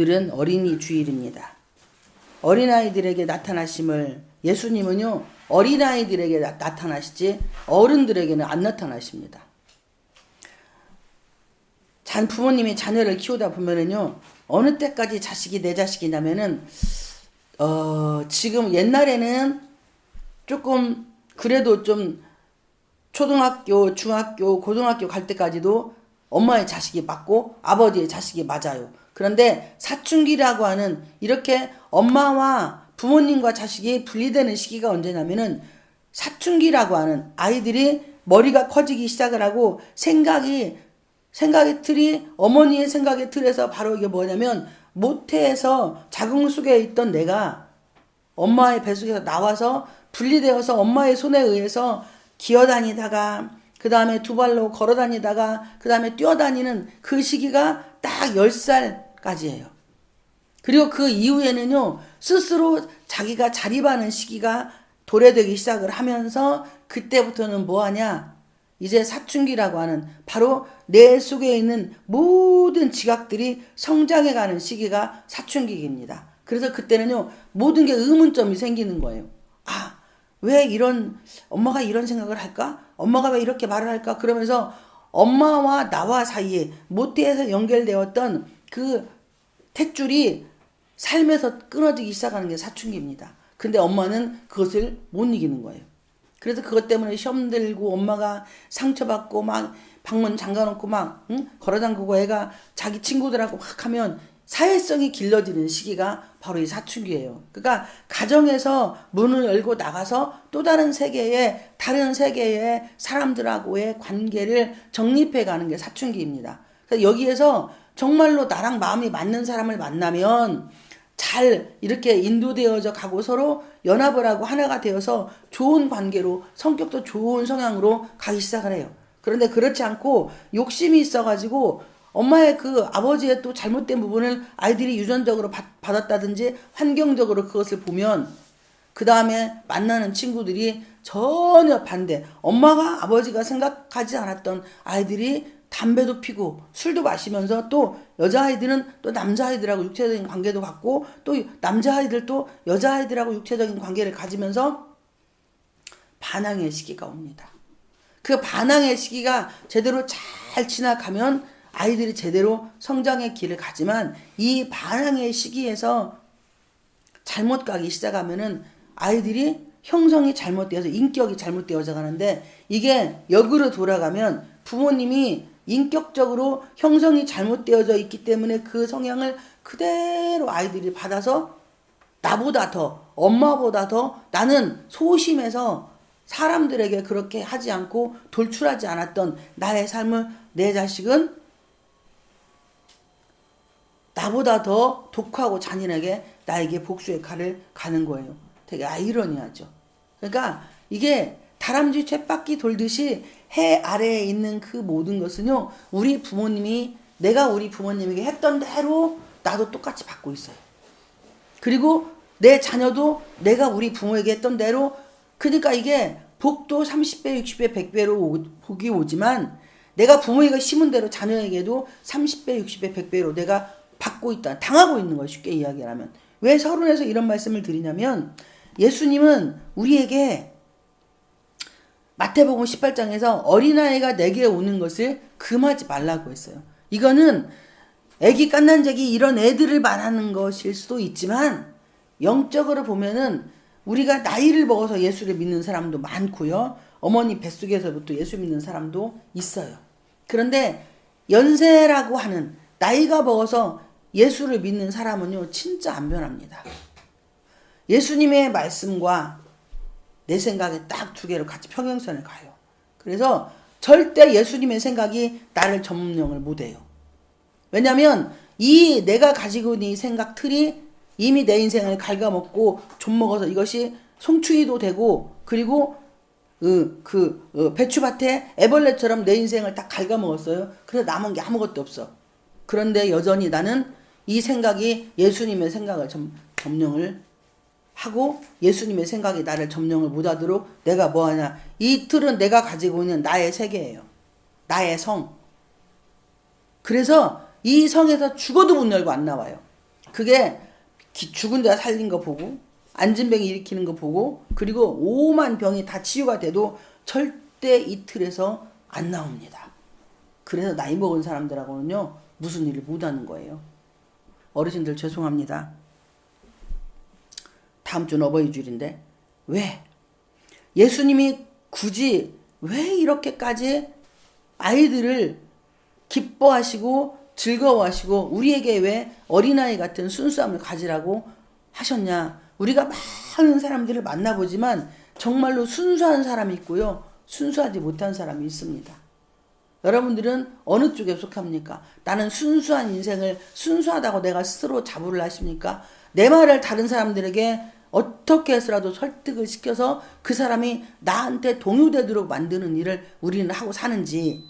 오늘은 어린이 주일입니다. 어린아이들에게 나타나심을 예수님은요, 어린아이들에게 나, 나타나시지 어른들에게는 안 나타나십니다. 잔 부모님이 자녀를 키우다 보면은요, 어느 때까지 자식이 내 자식이냐면은, 어, 지금 옛날에는 조금 그래도 좀 초등학교, 중학교, 고등학교 갈 때까지도 엄마의 자식이 맞고 아버지의 자식이 맞아요. 그런데 사춘기라고 하는 이렇게 엄마와 부모님과 자식이 분리되는 시기가 언제냐면은 사춘기라고 하는 아이들이 머리가 커지기 시작을 하고 생각이 생각의 틀이 어머니의 생각의 틀에서 바로 이게 뭐냐면 모태에서 자궁 속에 있던 내가 엄마의 뱃속에서 나와서 분리되어서 엄마의 손에 의해서 기어다니다가 그 다음에 두 발로 걸어다니다가 그 다음에 뛰어다니는 그 시기가 딱 10살 까지예요. 그리고 그 이후에는요, 스스로 자기가 자립하는 시기가 도래되기 시작을 하면서 그때부터는 뭐 하냐? 이제 사춘기라고 하는 바로 내 속에 있는 모든 지각들이 성장해가는 시기가 사춘기입니다. 그래서 그때는요, 모든 게 의문점이 생기는 거예요. 아, 왜 이런, 엄마가 이런 생각을 할까? 엄마가 왜 이렇게 말을 할까? 그러면서 엄마와 나와 사이에 모태에서 연결되었던 그 탯줄이 삶에서 끊어지기 시작하는 게 사춘기입니다. 근데 엄마는 그것을 못 이기는 거예요. 그래서 그것 때문에 시험 들고 엄마가 상처받고 막 방문 잠가놓고 막 응? 걸어담그고 애가 자기 친구들하고 막 하면 사회성이 길러지는 시기가 바로 이 사춘기예요. 그러니까 가정에서 문을 열고 나가서 또 다른 세계에 다른 세계의 사람들하고의 관계를 정립해 가는 게 사춘기입니다. 여기에서 정말로 나랑 마음이 맞는 사람을 만나면 잘 이렇게 인도되어져 가고 서로 연합을 하고 하나가 되어서 좋은 관계로 성격도 좋은 성향으로 가기 시작을 해요. 그런데 그렇지 않고 욕심이 있어가지고 엄마의 그 아버지의 또 잘못된 부분을 아이들이 유전적으로 받, 받았다든지 환경적으로 그것을 보면 그 다음에 만나는 친구들이 전혀 반대. 엄마가 아버지가 생각하지 않았던 아이들이 담배도 피고 술도 마시면서 또 여자아이들은 또 남자아이들하고 육체적인 관계도 갖고 또 남자아이들도 여자아이들하고 육체적인 관계를 가지면서 반항의 시기가 옵니다. 그 반항의 시기가 제대로 잘 지나가면 아이들이 제대로 성장의 길을 가지만 이 반항의 시기에서 잘못 가기 시작하면은 아이들이 형성이 잘못되어서 인격이 잘못되어져 가는데 이게 역으로 돌아가면 부모님이 인격적으로 형성이 잘못되어져 있기 때문에 그 성향을 그대로 아이들이 받아서 나보다 더 엄마보다 더 나는 소심해서 사람들에게 그렇게 하지 않고 돌출하지 않았던 나의 삶을 내 자식은 나보다 더 독하고 잔인하게 나에게 복수의 칼을 가는 거예요. 되게 아이러니하죠. 그러니까 이게 다람쥐 쳇바퀴 돌듯이 해 아래에 있는 그 모든 것은요, 우리 부모님이, 내가 우리 부모님에게 했던 대로 나도 똑같이 받고 있어요. 그리고 내 자녀도 내가 우리 부모에게 했던 대로, 그러니까 이게 복도 30배, 60배, 100배로 복이 오지만, 내가 부모에게 심은 대로 자녀에게도 30배, 60배, 100배로 내가 받고 있다. 당하고 있는 거예요. 쉽게 이야기하면. 왜 서론에서 이런 말씀을 드리냐면 예수님은 우리에게 마태복음 18장에서 어린아이가 내게 오는 것을 금하지 말라고 했어요. 이거는 애기 깐난쟁이 이런 애들을 말하는 것일 수도 있지만 영적으로 보면은 우리가 나이를 먹어서 예수를 믿는 사람도 많고요. 어머니 뱃속에서부터 예수 믿는 사람도 있어요. 그런데 연세라고 하는 나이가 먹어서 예수를 믿는 사람은요, 진짜 안 변합니다. 예수님의 말씀과 내 생각에 딱 두 개로 같이 평행선을 가요. 그래서 절대 예수님의 생각이 나를 점령을 못해요. 왜냐면 이 내가 가지고 있는 이 생각 틀이 이미 내 인생을 갉아먹고 좀먹어서 이것이 송충이도 되고 그리고 그, 그 어, 배추밭에 애벌레처럼 내 인생을 딱 갉아먹었어요. 그래서 남은 게 아무것도 없어. 그런데 여전히 나는 이 생각이 예수님의 생각을 점, 점령을 하고 예수님의 생각이 나를 점령을 못하도록 내가 뭐하냐. 이 틀은 내가 가지고 있는 나의 세계예요. 나의 성. 그래서 이 성에서 죽어도 문 열고 안 나와요. 그게 기- 죽은 자 살린 거 보고 안진병이 일으키는 거 보고 그리고 오만 병이 다 치유가 돼도 절대 이 틀에서 안 나옵니다. 그래서 나이 먹은 사람들하고는요 무슨 일을 못 하는 거예요. 어르신들 죄송합니다. 다음 주는 어버이 줄인데 왜 예수님이 굳이 왜 이렇게까지 아이들을 기뻐하시고 즐거워하시고 우리에게 왜 어린아이 같은 순수함을 가지라고 하셨냐? 우리가 많은 사람들을 만나보지만 정말로 순수한 사람이 있고요. 순수하지 못한 사람이 있습니다. 여러분들은 어느 쪽에 속합니까? 나는 순수한 인생을 순수하다고 내가 스스로 자부를 하십니까? 내 말을 다른 사람들에게 어떻게 해서라도 설득을 시켜서 그 사람이 나한테 동요되도록 만드는 일을 우리는 하고 사는지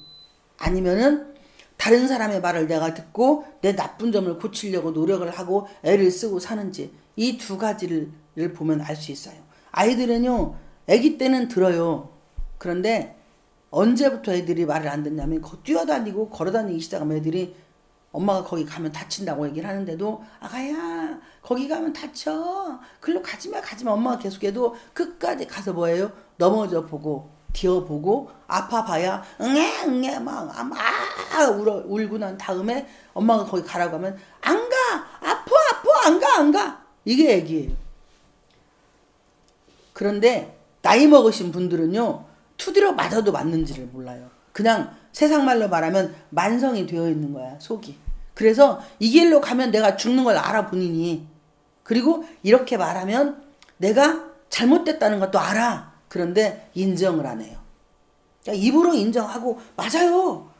아니면은 다른 사람의 말을 내가 듣고 내 나쁜 점을 고치려고 노력을 하고 애를 쓰고 사는지 이 두 가지를 보면 알 수 있어요. 아이들은요, 아기 때는 들어요. 그런데 언제부터 애들이 말을 안 듣냐면 거- 뛰어다니고 걸어다니기 시작하면 애들이 엄마가 거기 가면 다친다고 얘기를 하는데도 아가야 거기 가면 다쳐. 글로 가지마 가지마. 엄마가 계속해도 끝까지 가서 뭐예요? 넘어져 보고 뒤어 보고 아파 봐야 응애 응애 막 아, 울어 울고 난 다음에 엄마가 거기 가라고 하면 안 가 아파 아파 안 가 안 가. 이게 얘기예요. 그런데 나이 먹으신 분들은요 투디로 맞아도 맞는지를 몰라요. 그냥 세상 말로 말하면 만성이 되어 있는 거야 속이. 그래서 이 길로 가면 내가 죽는 걸 알아 본인이. 그리고 이렇게 말하면 내가 잘못됐다는 것도 알아. 그런데 인정을 안 해요. 그러니까 입으로 인정하고 맞아요.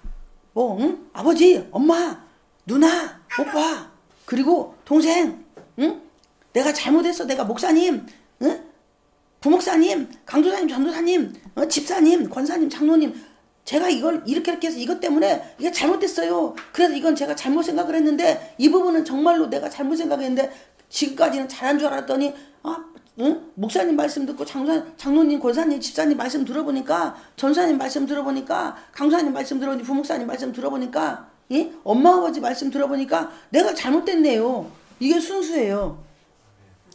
뭐 응? 아버지, 엄마, 누나, 오빠, 그리고 동생, 응? 내가 잘못했어. 내가 목사님, 응? 부목사님, 강도사님, 전도사님, 어, 집사님, 권사님, 장로님, 제가 이걸 이렇게 이렇게 해서 이것 때문에 이게 잘못됐어요. 그래서 이건 제가 잘못 생각을 했는데 이 부분은 정말로 내가 잘못 생각했는데 지금까지는 잘한 줄 알았더니 아, 응? 목사님 말씀 듣고 장사, 장로님, 권사님, 집사님 말씀 들어보니까 전사님 말씀 들어보니까 강사님 말씀 들어보니 부목사님 말씀 들어보니까 이? 엄마 아버지 말씀 들어보니까 내가 잘못됐네요. 이게 순수해요.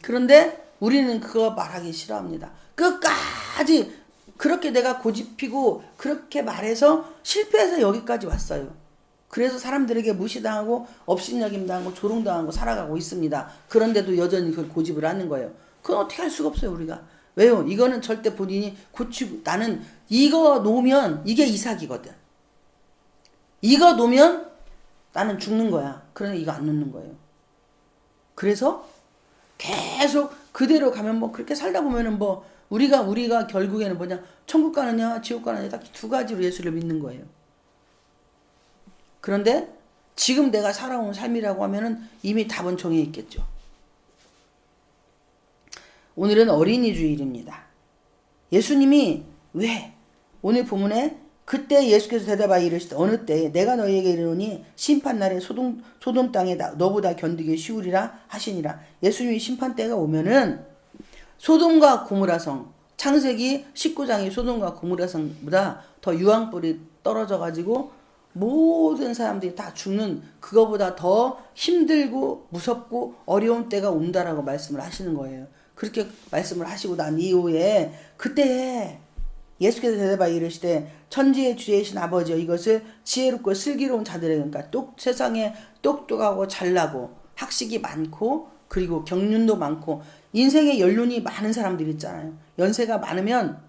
그런데 우리는 그거 말하기 싫어합니다. 끝까지 그렇게 내가 고집피고 그렇게 말해서 실패해서 여기까지 왔어요. 그래서 사람들에게 무시당하고 업신여김당하고 조롱당하고 살아가고 있습니다. 그런데도 여전히 그걸 고집을 하는 거예요. 그건 어떻게 할 수가 없어요, 우리가. 왜요? 이거는 절대 본인이 고치고 나는 이거 놓으면 이게 이삭이거든. 이거 놓으면 나는 죽는 거야. 그러니 이거 안 놓는 거예요. 그래서 계속 그대로 가면 뭐 그렇게 살다 보면은 뭐 우리가 우리가 결국에는 뭐냐 천국 가느냐 지옥 가느냐 딱 두 가지로 예수를 믿는 거예요. 그런데 지금 내가 살아온 삶이라고 하면은 이미 답은 정해 있겠죠. 오늘은 어린이 주일입니다. 예수님이 왜 오늘 본문에 그때 예수께서 대답하여 이르시되 어느 때에 내가 너희에게 이르노니 심판 날에 소돔 소돔 땅에 나- 너보다 견디기 쉬우리라 하시니라. 예수님이 심판 때가 오면은 소돔과 고무라 성 창세기 19장이 소돔과 고무라 성보다 더 유황불이 떨어져 가지고 모든 사람들이 다 죽는 그거보다 더 힘들고 무섭고 어려운 때가 온다라고 말씀을 하시는 거예요. 그렇게 말씀을 하시고 난 이후에 그때 예수께서 대답하여 이르시되 천지의 주제이신 아버지여 이것을 지혜롭고 슬기로운 자들에게 그러니까 똑 세상에 똑똑하고 잘나고 학식이 많고 그리고 경륜도 많고 인생에 연륜이 많은 사람들 있잖아요. 연세가 많으면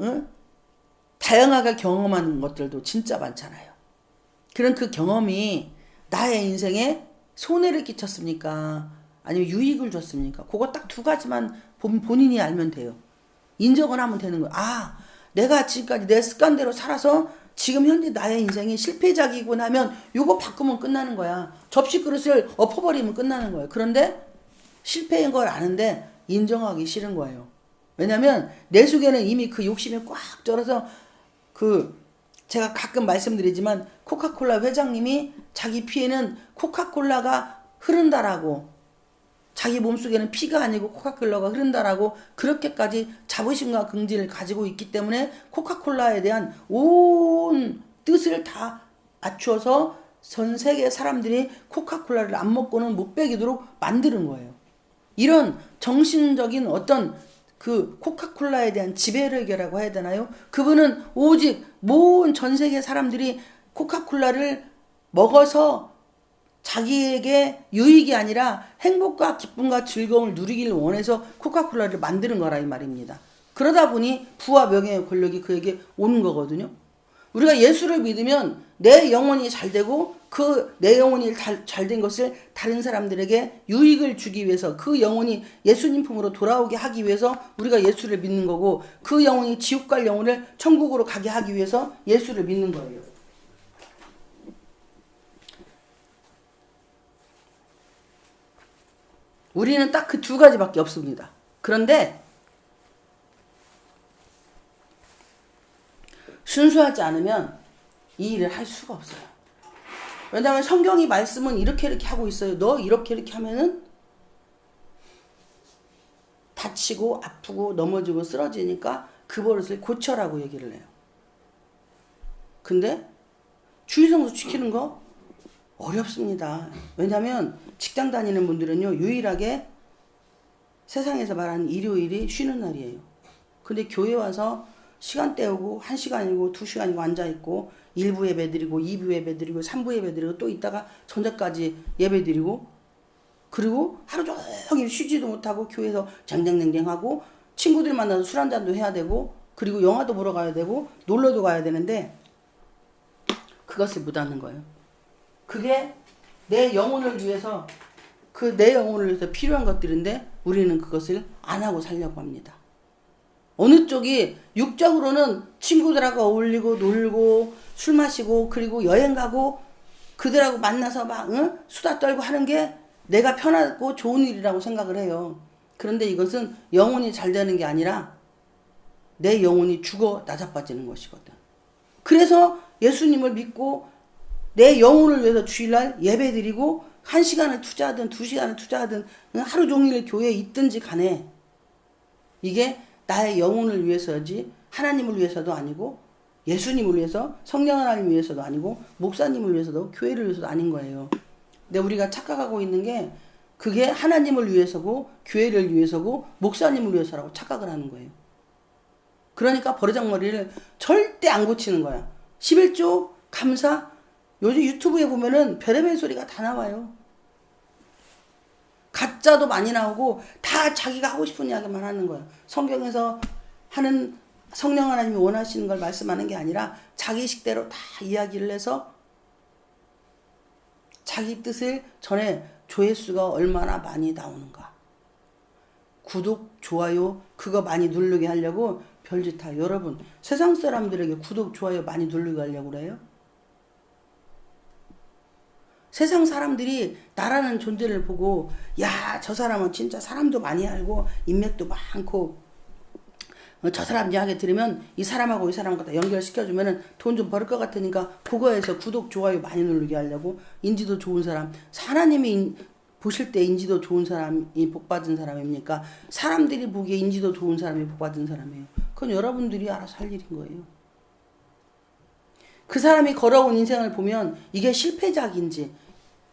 응? 다양하게 경험한 것들도 진짜 많잖아요. 그런 그 경험이 나의 인생에 손해를 끼쳤습니까? 아니면 유익을 줬습니까? 그거 딱 두 가지만 본, 본인이 알면 돼요. 인정을 하면 되는 거예요. 아, 내가 지금까지 내 습관대로 살아서 지금 현재 나의 인생이 실패작이고 나면 요거 바꾸면 끝나는 거야. 접시 그릇을 엎어버리면 끝나는 거예요. 그런데 실패인 걸 아는데 인정하기 싫은 거예요. 왜냐면 내 속에는 이미 그 욕심이 꽉 쩔어서 그 제가 가끔 말씀드리지만 코카콜라 회장님이 자기 피에는 코카콜라가 흐른다라고 자기 몸속에는 피가 아니고 코카콜라가 흐른다라고 그렇게까지 자부심과 긍지를 가지고 있기 때문에 코카콜라에 대한 온 뜻을 다 맞추어서 전 세계 사람들이 코카콜라를 안 먹고는 못 배기도록 만드는 거예요. 이런 정신적인 어떤 그 코카콜라에 대한 지배력이라고 해야 되나요? 그분은 오직 모든 전 세계 사람들이 코카콜라를 먹어서 자기에게 유익이 아니라 행복과 기쁨과 즐거움을 누리기를 원해서 코카콜라를 만드는 거라 이 말입니다. 그러다 보니 부와 명예의 권력이 그에게 오는 거거든요. 우리가 예수를 믿으면 내 영혼이 잘 되고 그 내 영혼이 잘 된 것을 다른 사람들에게 유익을 주기 위해서 그 영혼이 예수님 품으로 돌아오게 하기 위해서 우리가 예수를 믿는 거고 그 영혼이 지옥 갈 영혼을 천국으로 가게 하기 위해서 예수를 믿는 거예요. 우리는 딱 그 두 가지밖에 없습니다. 그런데 순수하지 않으면 이 일을 할 수가 없어요. 왜냐하면 성경이 말씀은 이렇게 이렇게 하고 있어요. 너 이렇게 이렇게 하면은 다치고 아프고 넘어지고 쓰러지니까 그 버릇을 고쳐라고 얘기를 해요. 근데 주의성수 지키는 거 어렵습니다. 왜냐하면 직장 다니는 분들은요 유일하게 세상에서 말하는 일요일이 쉬는 날이에요. 근데 교회 와서 시간 때우고 한 시간이고 두 시간이고 앉아 있고 1부 예배 드리고 2부 예배 드리고 3부 예배 드리고 또 이따가 저녁까지 예배 드리고 그리고 하루 종일 쉬지도 못하고 교회에서 쟁쟁쟁쟁하고 친구들 만나서 술 한잔도 해야 되고 그리고 영화도 보러 가야 되고 놀러도 가야 되는데 그것을 못 하는 거예요. 그게 내 영혼을 위해서 그 내 영혼을 위해서 필요한 것들인데 우리는 그것을 안 하고 살려고 합니다. 어느 쪽이 육적으로는 친구들하고 어울리고 놀고 술 마시고 그리고 여행 가고 그들하고 만나서 막 응? 수다 떨고 하는 게 내가 편하고 좋은 일이라고 생각을 해요. 그런데 이것은 영혼이 잘 되는 게 아니라 내 영혼이 죽어 나자빠지는 것이거든. 그래서 예수님을 믿고 내 영혼을 위해서 주일날 예배 드리고 한 시간을 투자하든 두 시간을 투자하든 하루 종일 교회에 있든지 간에 이게 나의 영혼을 위해서지 하나님을 위해서도 아니고 예수님을 위해서 성령 하나님 위해서도 아니고 목사님을 위해서도 교회를 위해서도 아닌 거예요. 근데 우리가 착각하고 있는 게 그게 하나님을 위해서고 교회를 위해서고 목사님을 위해서라고 착각을 하는 거예요. 그러니까 버르장머리를 절대 안 고치는 거야. 11조 감사 요즘 유튜브에 보면은 별의별 소리가 다 나와요. 가짜도 많이 나오고 다 자기가 하고 싶은 이야기만 하는 거예요. 성경에서 하는 성령 하나님이 원하시는 걸 말씀하는 게 아니라 자기 식대로 다 이야기를 해서 자기 뜻을 전에 조회수가 얼마나 많이 나오는가. 구독, 좋아요, 그거 많이 누르게 하려고 별짓 다 여러분 세상 사람들에게 구독, 좋아요 많이 누르게 하려고 그래요? 세상 사람들이 나라는 존재를 보고 야 저 사람은 진짜 사람도 많이 알고 인맥도 많고 어, 저 사람 이야기 들으면 이 사람하고 이 사람과 다 연결시켜주면은 돈좀 벌을 것 같으니까 그거에서 구독 좋아요 많이 누르게 하려고 인지도 좋은 사람 하나님이 인, 보실 때 인지도 좋은 사람이 복 받은 사람입니까? 사람들이 보기에 인지도 좋은 사람이 복 받은 사람이에요. 그건 여러분들이 알아서 할 일인 거예요. 그 사람이 걸어온 인생을 보면 이게 실패작인지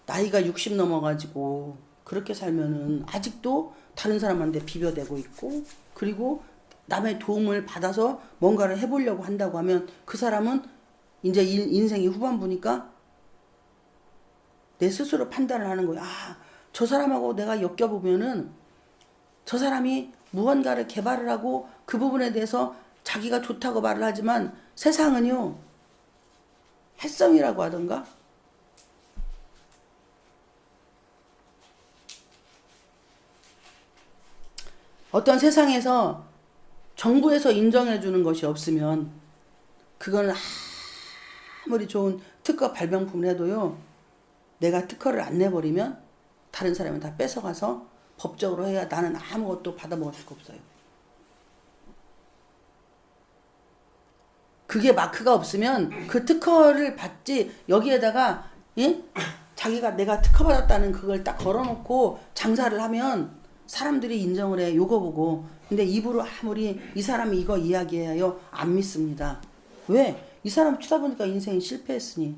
나이가 60 넘어가지고 그렇게 살면은 아직도 다른 사람한테 비벼대고 있고 그리고 남의 도움을 받아서 뭔가를 해보려고 한다고 하면 그 사람은 이제 인생이 후반부니까 내 스스로 판단을 하는 거야. 아, 저 사람하고 내가 엮여보면은 저 사람이 무언가를 개발을 하고 그 부분에 대해서 자기가 좋다고 말을 하지만 세상은요, 햇성이라고 하던가? 어떤 세상에서 정부에서 인정해 주는 것이 없으면 그거는 아무리 좋은 특허 발명품을 해도요. 내가 특허를 안 내버리면 다른 사람이 다 뺏어가서 법적으로 해야 나는 아무것도 받아먹을 수가 없어요. 그게 마크가 없으면 그 특허를 받지 여기에다가 예? 자기가 내가 특허 받았다는 그걸 딱 걸어놓고 장사를 하면 사람들이 인정을 해 요거 보고 근데 입으로 아무리 이 사람이 이거 이야기해요 안 믿습니다 왜? 이 사람 치다 보니까 인생이 실패했으니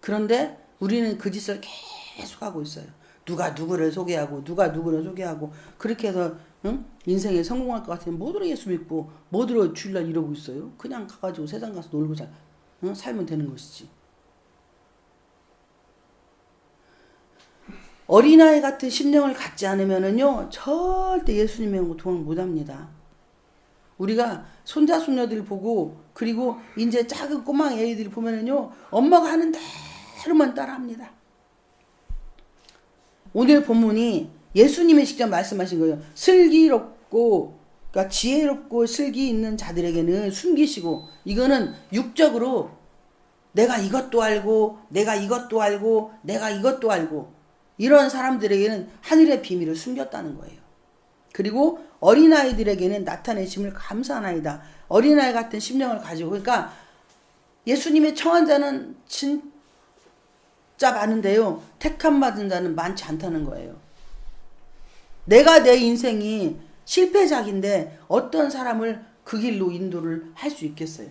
그런데 우리는 그 짓을 계속 하고 있어요. 누가 누구를 소개하고 누가 누구를 소개하고 그렇게 해서 응? 인생에 성공할 것 같으면 뭐들어 예수 믿고 뭐들어 주일날 이러고 있어요. 그냥 가가지고 세상 가서 놀고 살, 응? 살면 되는 것이지. 어린아이 같은 심령을 갖지 않으면은요 절대 예수님의 영고 도움을 못합니다. 우리가 손자 손녀들 보고 그리고 이제 작은 꼬마 애들이 보면은요 엄마가 하는 대로만 따라 합니다. 오늘 본문이 예수님이 직접 말씀하신 거예요. 슬기롭고 그러니까 지혜롭고 슬기 있는 자들에게는 숨기시고 이거는 육적으로 내가 이것도 알고 내가 이것도 알고 내가 이것도 알고 이런 사람들에게는 하늘의 비밀을 숨겼다는 거예요. 그리고 어린아이들에게는 나타내심을 감사하나이다. 어린아이 같은 심령을 가지고 그러니까 예수님의 청한 자는 진짜 많은데요. 택함 받은 자는 많지 않다는 거예요. 내가 내 인생이 실패작인데 어떤 사람을 그 길로 인도를 할 수 있겠어요?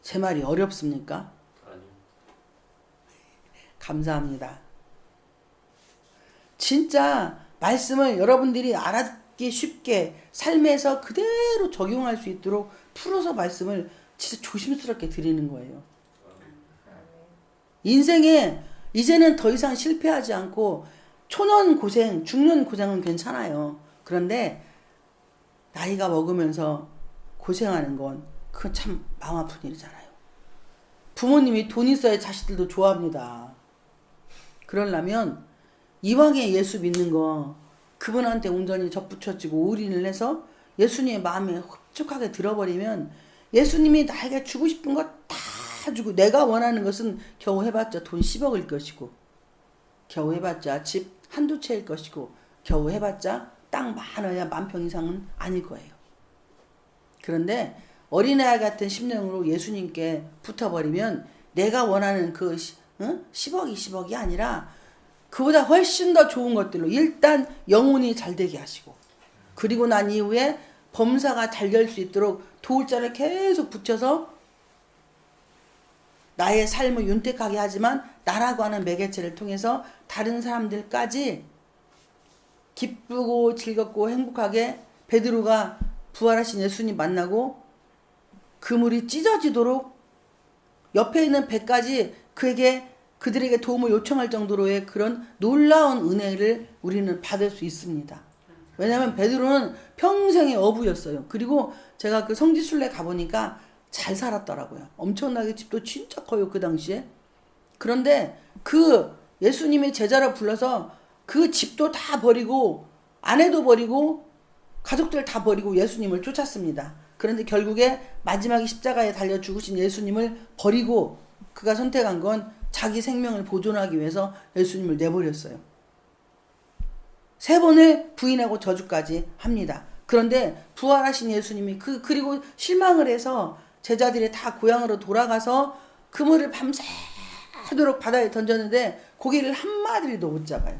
제 말이 어렵습니까? 감사합니다. 진짜 말씀을 여러분들이 알았기 쉽게 삶에서 그대로 적용할 수 있도록 풀어서 말씀을 진짜 조심스럽게 드리는 거예요. 인생에 이제는 더 이상 실패하지 않고 초년 고생, 중년 고생은 괜찮아요. 그런데 나이가 먹으면서 고생하는 건 그건 참 마음 아픈 일이잖아요. 부모님이 돈 있어야 자식들도 좋아합니다. 그러려면 이왕에 예수 믿는 거 그분한테 온전히 접붙여지고 올인을 해서 예수님의 마음에 흡족하게 들어버리면 예수님이 나에게 주고 싶은 거다 주고 내가 원하는 것은 겨우 해봤자 돈 10억일 것이고 겨우 해봤자 집 한두 채일 것이고 겨우 해봤자 땅 많아야 만평 이상은 아닐 거예요. 그런데 어린아이 같은 심령으로 예수님께 붙어버리면 내가 원하는 그 시- 응? 10억, 20억이 아니라 그보다 훨씬 더 좋은 것들로 일단 영혼이 잘 되게 하시고 그리고 난 이후에 범사가 잘 될 수 있도록 도울 자를 계속 붙여서 나의 삶을 윤택하게 하지만 나라고 하는 매개체를 통해서 다른 사람들까지 기쁘고 즐겁고 행복하게 베드로가 부활하신 예수님 만나고 그물이 찢어지도록 옆에 있는 배까지 그에게 그들에게 도움을 요청할 정도로의 그런 놀라운 은혜를 우리는 받을 수 있습니다. 왜냐하면 베드로는 평생의 어부였어요. 그리고 제가 그 성지순례 가보니까 잘 살았더라고요. 엄청나게 집도 진짜 커요 그 당시에. 그런데 그 예수님의 제자를 불러서 그 집도 다 버리고 아내도 버리고 가족들 다 버리고 예수님을 쫓았습니다. 그런데 결국에 마지막에 십자가에 달려 죽으신 예수님을 버리고 그가 선택한 건 자기 생명을 보존하기 위해서 예수님을 내버렸어요. 세 번을 부인하고 저주까지 합니다. 그런데 부활하신 예수님이 그 그리고 실망을 해서 제자들이 다 고향으로 돌아가서 그물을 밤새도록 바다에 던졌는데 고기를 한 마리도 못 잡아요.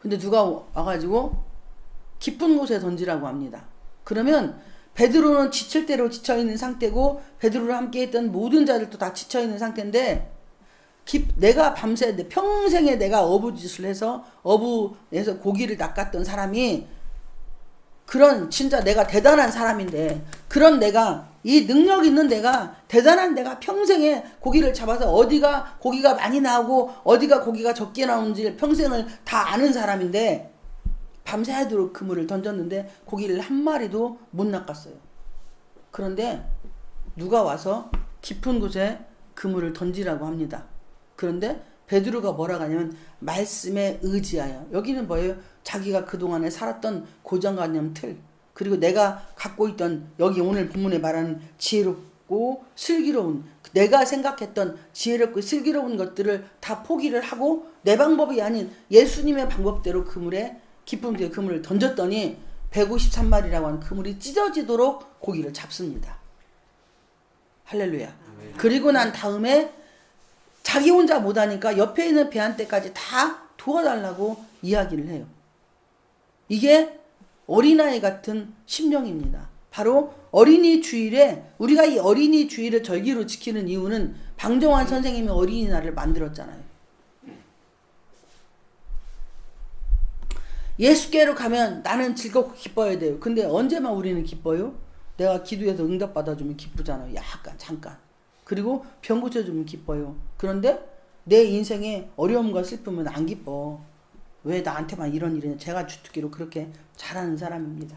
근데 누가 와가지고 깊은 곳에 던지라고 합니다. 그러면 베드로는 지칠 대로 지쳐 있는 상태고 베드로를 함께 했던 모든 자들도 다 지쳐 있는 상태인데 깊, 내가 밤새 내 평생에 내가 어부짓을 해서 어부에서 고기를 낚았던 사람이 그런 진짜 내가 대단한 사람인데 그런 내가 이 능력 있는 내가 대단한 내가 평생에 고기를 잡아서 어디가 고기가 많이 나오고 어디가 고기가 적게 나오는지 평생을 다 아는 사람인데 밤새도록 그물을 던졌는데 고기를 한 마리도 못 낚았어요. 그런데 누가 와서 깊은 곳에 그물을 던지라고 합니다. 그런데 베드로가 뭐라고 하냐면 말씀에 의지하여 여기는 뭐예요? 자기가 그동안에 살았던 고정관념 틀 그리고 내가 갖고 있던 여기 오늘 본문에 말하는 지혜롭고 슬기로운 내가 생각했던 지혜롭고 슬기로운 것들을 다 포기를 하고 내 방법이 아닌 예수님의 방법대로 그물에 깊은 뒤에 그물을 던졌더니 153마리라고 하는 그물이 찢어지도록 고기를 잡습니다. 할렐루야. 그리고 난 다음에 자기 혼자 못하니까 옆에 있는 배한테까지 다 도와달라고 이야기를 해요. 이게 어린아이 같은 심령입니다. 바로 어린이 주일에 우리가 이 어린이 주일을 절기로 지키는 이유는 방정환 선생님이 어린이날을 만들었잖아요. 예수께로 가면 나는 즐겁고 기뻐야 돼요. 근데 언제만 우리는 기뻐요? 내가 기도해서 응답 받아주면 기쁘잖아요. 약간 잠깐. 그리고 병 고쳐주면 기뻐요. 그런데 내 인생에 어려움과 슬픔은 안 기뻐. 왜 나한테만 이런 일이냐. 제가 주특기로 그렇게 잘하는 사람입니다.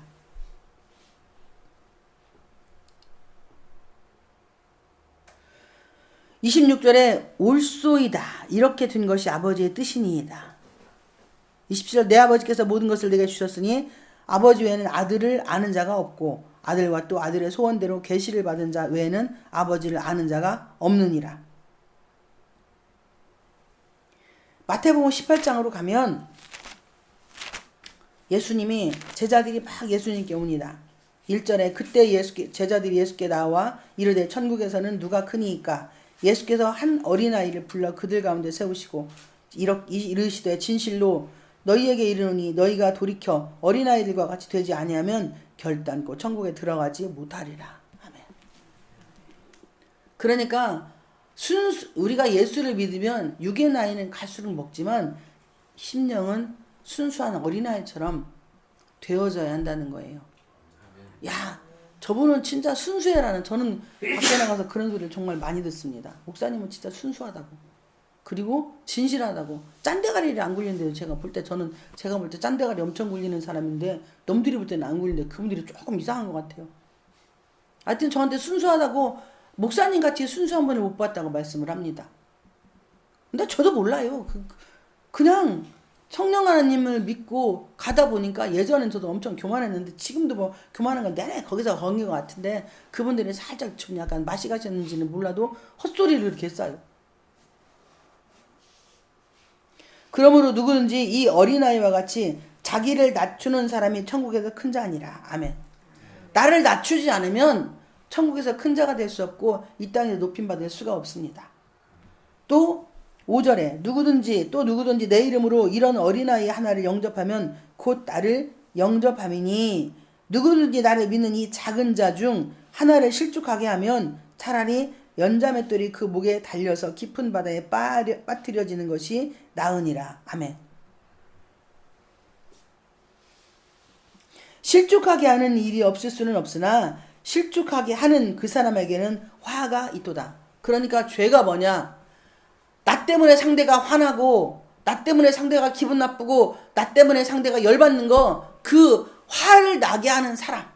(26절에) 올소이다 이렇게 된 것이 아버지의 뜻이니이다 27절 내 아버지께서 모든 것을 내게 주셨으니 아버지 외에는 아들을 아는 자가 없고 아들과 또 아들의 소원대로 계시를 받은 자 외에는 아버지를 아는 자가 없느니라. 마태복음 18장으로 가면 예수님이 제자들이 막 예수님께 옵니다. 1절에 그때 예수 제자들이 예수께 나와 이르되 천국에서는 누가 크니이까 예수께서 한 어린아이를 불러 그들 가운데 세우시고 이르시되 진실로 너희에게 이르노니 너희가 돌이켜 어린아이들과 같이 되지 아니하면 결단코 천국에 들어가지 못하리라. 아멘. 그러니까 순수 우리가 예수를 믿으면 육의 나이는 갈수록 먹지만 심령은 순수한 어린아이처럼 되어져야 한다는 거예요. 야, 저분은 진짜 순수해라는 저는 밖에 나가서 그런 소리를 정말 많이 듣습니다. 목사님은 진짜 순수하다고. 그리고 진실하다고 짠대가리를 안 굴리는데요. 제가 볼 때 저는 제가 볼 때 짠대가리 엄청 굴리는 사람인데 넘들이 볼 때는 안 굴리는데 그분들이 조금 이상한 것 같아요. 하여튼 저한테 순수하다고 목사님 같이 순수한 분을 못 봤다고 말씀을 합니다. 근데 저도 몰라요. 그, 그냥 성령 하나님을 믿고 가다 보니까 예전엔 저도 엄청 교만했는데 지금도 뭐 교만한 건 내내 거기서 거긴 것 같은데 그분들이 살짝 좀 약간 맛이 가셨는지는 몰라도 헛소리를 이렇게 써요. 그러므로 누구든지 이 어린아이와 같이 자기를 낮추는 사람이 천국에서 큰 자니라. 아멘. 나를 낮추지 않으면 천국에서 큰 자가 될 수 없고 이 땅에 높임 받을 수가 없습니다. 또 5절에 누구든지 또 누구든지 내 이름으로 이런 어린아이 하나를 영접하면 곧 나를 영접함이니 누구든지 나를 믿는 이 작은 자 중 하나를 실족하게 하면 차라리 연자맷돌이 그 목에 달려서 깊은 바다에 빠뜨려지는 것이 나으니라. 아멘. 실족하게 하는 일이 없을 수는 없으나 실족하게 하는 그 사람에게는 화가 있도다. 그러니까 죄가 뭐냐? 나 때문에 상대가 화나고 나 때문에 상대가 기분 나쁘고 나 때문에 상대가 열받는 거 그 화를 나게 하는 사람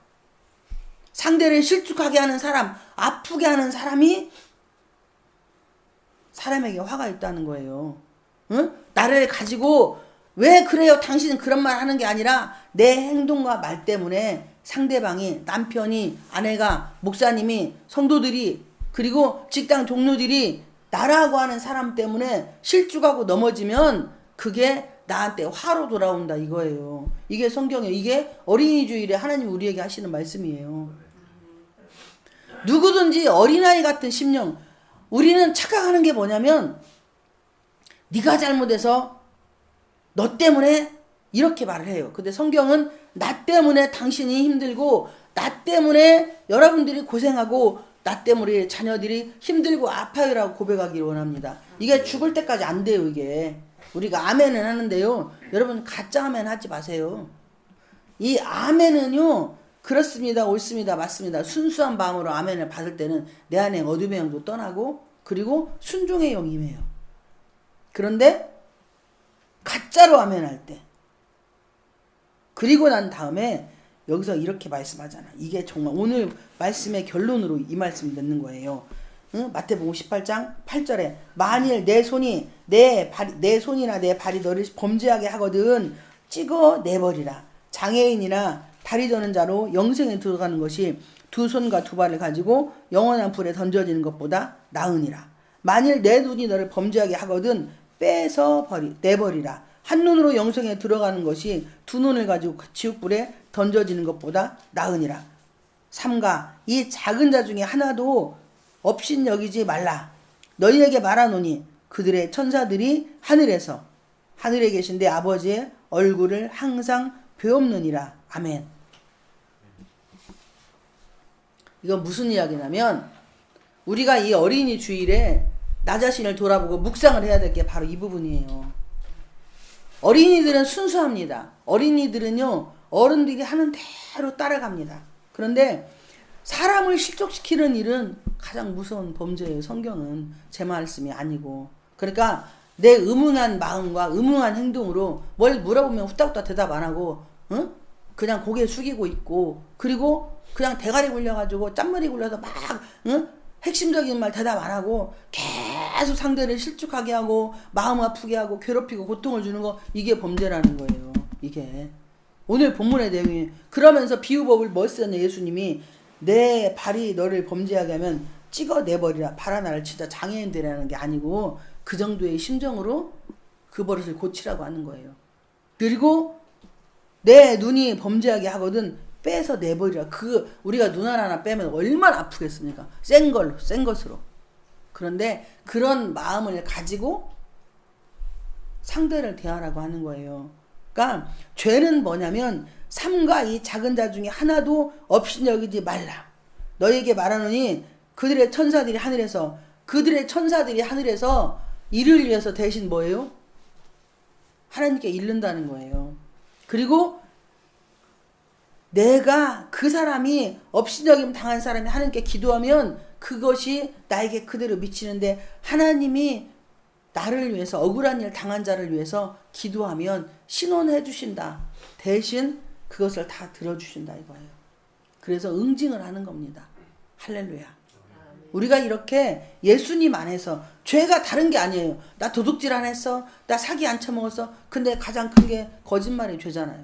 상대를 실축하게 하는 사람 아프게 하는 사람이 사람에게 화가 있다는 거예요. 응? 나를 가지고 왜 그래요? 당신은 그런 말 하는 게 아니라 내 행동과 말 때문에 상대방이 남편이 아내가 목사님이 성도들이 그리고 직장 동료들이 나라고 하는 사람 때문에 실축하고 넘어지면 그게 나한테 화로 돌아온다 이거예요. 이게 성경에 이게 어린이 주일에 하나님 우리에게 하시는 말씀이에요. 누구든지 어린아이 같은 심령 우리는 착각하는 게 뭐냐면 네가 잘못해서 너 때문에 이렇게 말을 해요. 근데 성경은 나 때문에 당신이 힘들고 나 때문에 여러분들이 고생하고 나 때문에 자녀들이 힘들고 아파요라고 고백하기를 원합니다. 이게 죽을 때까지 안 돼요, 이게. 우리가 아멘은 하는데요. 여러분 가짜 아멘 하지 마세요. 이 아멘은요. 그렇습니다. 옳습니다. 맞습니다. 순수한 마음으로 아멘을 받을 때는 내 안에 어둠의 영도 떠나고 그리고 순종의 영이 임해요. 그런데 가짜로 아멘할 때 그리고 난 다음에 여기서 이렇게 말씀하잖아. 이게 정말 오늘 말씀의 결론으로 이 말씀 듣는 거예요. 응? 마태복음 18장 8절에 만일 내 손이 내 발이 내 손이나 내 발이 너를 범죄하게 하거든 찍어 내버리라. 장애인이나 다리 저는 자로 영생에 들어가는 것이 두 손과 두 발을 가지고 영원한 불에 던져지는 것보다 나으니라. 만일 내 눈이 너를 범죄하게 하거든 빼서 버리 내버리라. 한 눈으로 영생에 들어가는 것이 두 눈을 가지고 지옥불에 던져지는 것보다 나으니라. 삼가 이 작은 자 중에 하나도 없인 여기지 말라. 너희에게 말하노니 그들의 천사들이 하늘에서 하늘에 계신 내 아버지의 얼굴을 항상 배옵느니라. 아멘. 이건 무슨 이야기냐면 우리가 이 어린이 주일에 나 자신을 돌아보고 묵상을 해야 될 게 바로 이 부분이에요. 어린이들은 순수합니다. 어린이들은요, 어른들이 하는 대로 따라갑니다. 그런데 사람을 실족시키는 일은 가장 무서운 범죄예요. 성경은 제 말씀이 아니고. 그러니까 내 음흉한 마음과 음흉한 행동으로 뭘 물어보면 후딱후딱 대답 안 하고, 응? 그냥 고개 숙이고 있고, 그리고 그냥 대가리 굴려가지고 짠머리 굴려서 막, 응? 핵심적인 말 대답 안 하고 계속 상대를 실축하게 하고 마음 아프게 하고 괴롭히고 고통을 주는 거 이게 범죄라는 거예요. 이게 오늘 본문의 내용이 그러면서 비유법을 뭐 쓰냐 예수님이 내 발이 너를 범죄하게 하면 찍어 내버리라 발 하나를 진짜 장애인 되라는 게 아니고 그 정도의 심정으로 그 버릇을 고치라고 하는 거예요. 그리고 내 눈이 범죄하게 하거든 빼서 내버리라. 그 우리가 눈 하나 빼면 얼마나 아프겠습니까? 센 걸로, 센 것으로. 그런데 그런 마음을 가지고 상대를 대하라고 하는 거예요. 그러니까 죄는 뭐냐면 삼가 이 작은 자 중에 하나도 없이 여기지 말라. 너에게 말하노니 그들의 천사들이 하늘에서 그들의 천사들이 하늘에서 이를 위해서 대신 뭐예요? 하나님께 잃는다는 거예요. 그리고 내가 그 사람이 업신여김 당한 사람이 하나님께 기도하면 그것이 나에게 그대로 미치는데 하나님이 나를 위해서 억울한 일 당한 자를 위해서 기도하면 신원해 주신다. 대신 그것을 다 들어주신다 이거예요. 그래서 응징을 하는 겁니다. 할렐루야. 우리가 이렇게 예수님 안에서 죄가 다른 게 아니에요. 나 도둑질 안 했어. 나 사기 안 쳐먹었어. 근데 가장 큰 게 거짓말이 죄잖아요.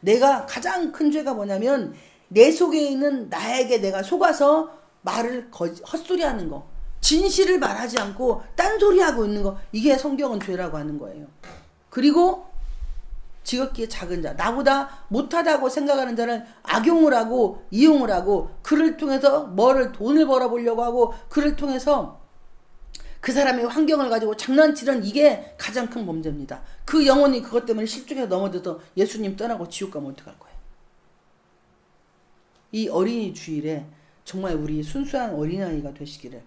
내가 가장 큰 죄가 뭐냐면 내 속에 있는 나에게 내가 속아서 말을 거짓, 헛소리하는 거. 진실을 말하지 않고 딴소리하고 있는 거. 이게 성경은 죄라고 하는 거예요. 그리고 지극히 작은 자, 나보다 못하다고 생각하는 자는 악용을 하고 이용을 하고 그를 통해서 뭐를 돈을 벌어보려고 하고 그를 통해서 그 사람의 환경을 가지고 장난치는 이게 가장 큰 범죄입니다. 그 영혼이 그것 때문에 실족해서 넘어져서 예수님 떠나고 지옥 가면 어떡할 거예요? 이 어린이 주일에 정말 우리 순수한 어린아이가 되시기를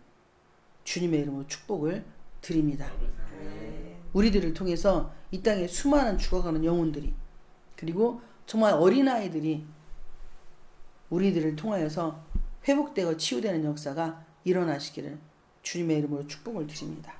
주님의 이름으로 축복을 드립니다. 우리들을 통해서 이 땅에 수많은 죽어가는 영혼들이 그리고 정말 어린아이들이 우리들을 통하여서 회복되고 치유되는 역사가 일어나시기를 주님의 이름으로 축복을 드립니다.